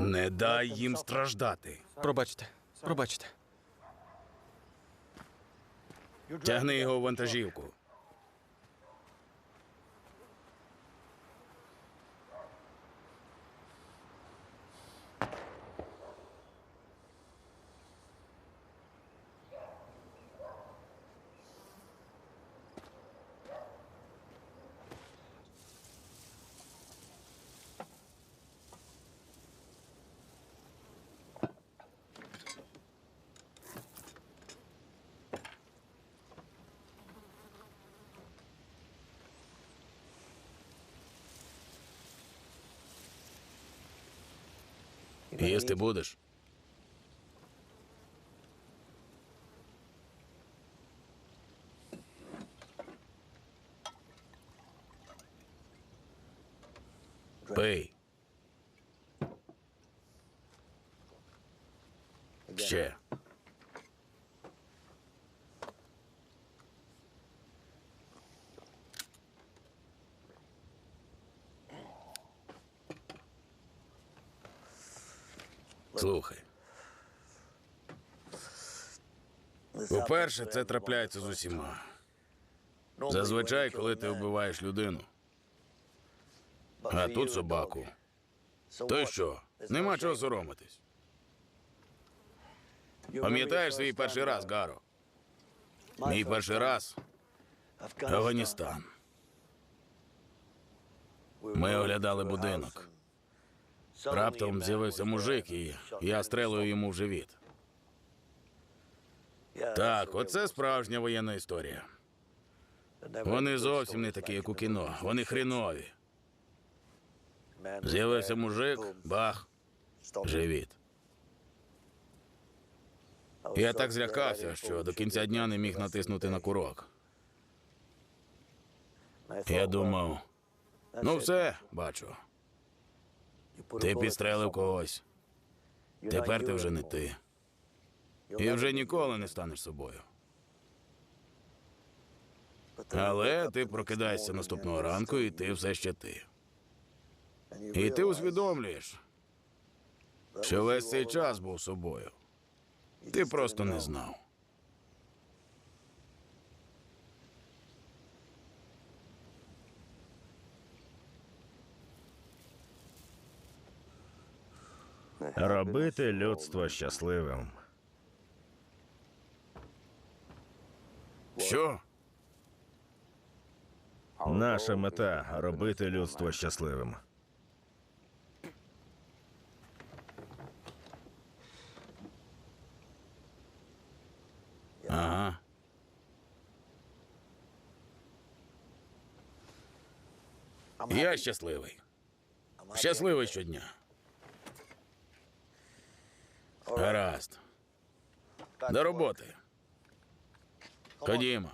Не дай їм страждати. Пробачте, пробачте. Тягни його в вантажівку. Їсти будеш? Пий. Ще. Слухай. По-перше, це трапляється з усіма. Зазвичай, коли ти вбиваєш людину, а тут собаку. То що? Нема чого соромитись. Пам'ятаєш свій перший раз, Гаро? Мій перший раз Афганістан. Ми оглядали будинок. Раптом з'явився мужик, і я стрелою йому в живіт. Так, оце справжня воєнна історія. Вони зовсім не такі, як у кіно. Вони хрінові. З'явився мужик, бах, живіт. Я так злякався, що до кінця дня не міг натиснути на курок. Я думав, ну все, бачу. Ти підстрелив когось. Тепер ти вже не ти. І вже ніколи не станеш собою. Але ти прокидаєшся наступного ранку, і ти все ще ти. І ти усвідомлюєш, що весь цей час був собою. Ти просто не знав. Робити людство щасливим. Що? Наша мета робити людство щасливим. Ага. Я щасливий. Щасливий щодня. Гаразд. До роботи. Ходімо.